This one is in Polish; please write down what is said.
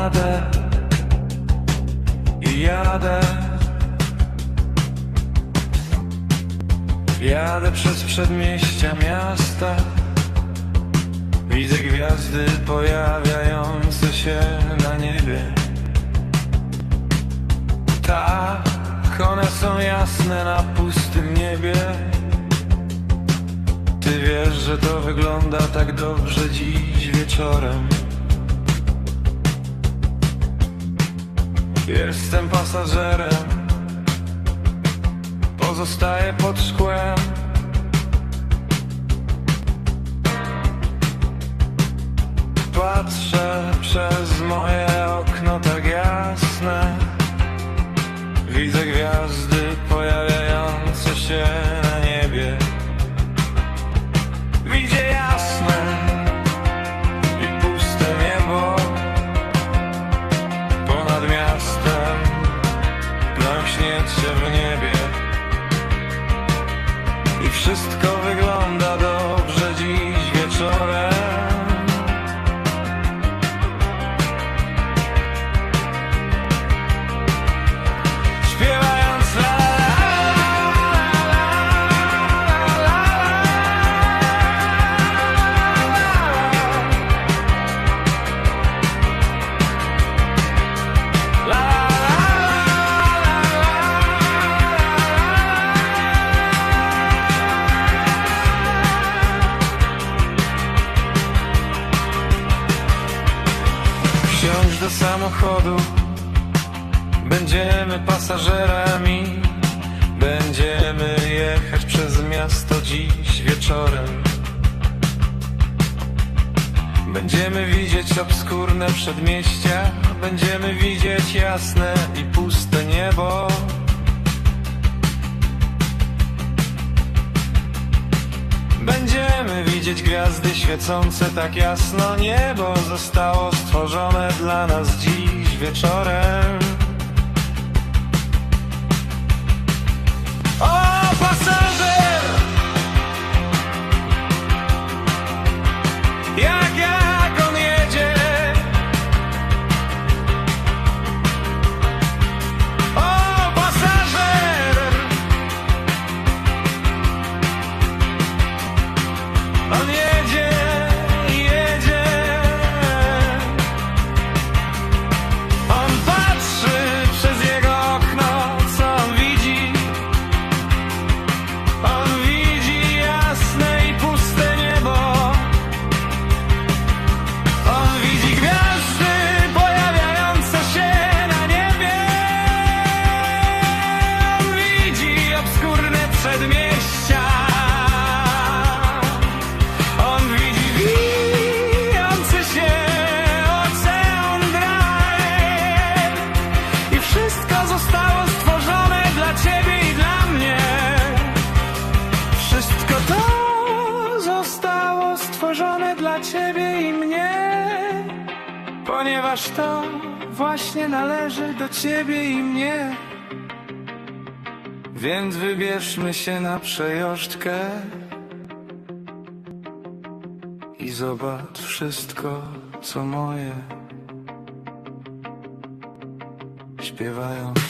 jadę I jadę. Jadę przez przedmieścia miasta. Widzę gwiazdy pojawiające się na niebie. Tak, one są jasne na pustym niebie. Ty wiesz, że to wygląda tak dobrze dziś wieczorem Jestem pasażerem. Pozostaję pod szkłem. Patrzę przez wszystko wygląda do samochodu. Będziemy pasażerami. Będziemy jechać przez miasto dziś wieczorem. Będziemy widzieć obskurne przedmieścia. Będziemy widzieć jasne i puste niebo widzieć gwiazdy świecące tak jasno. Niebo zostało stworzone dla nas dziś wieczorem Ponieważ to właśnie należy do ciebie i mnie Więc wybierzmy się na przejażdżkę i zobacz wszystko, co moje, śpiewając.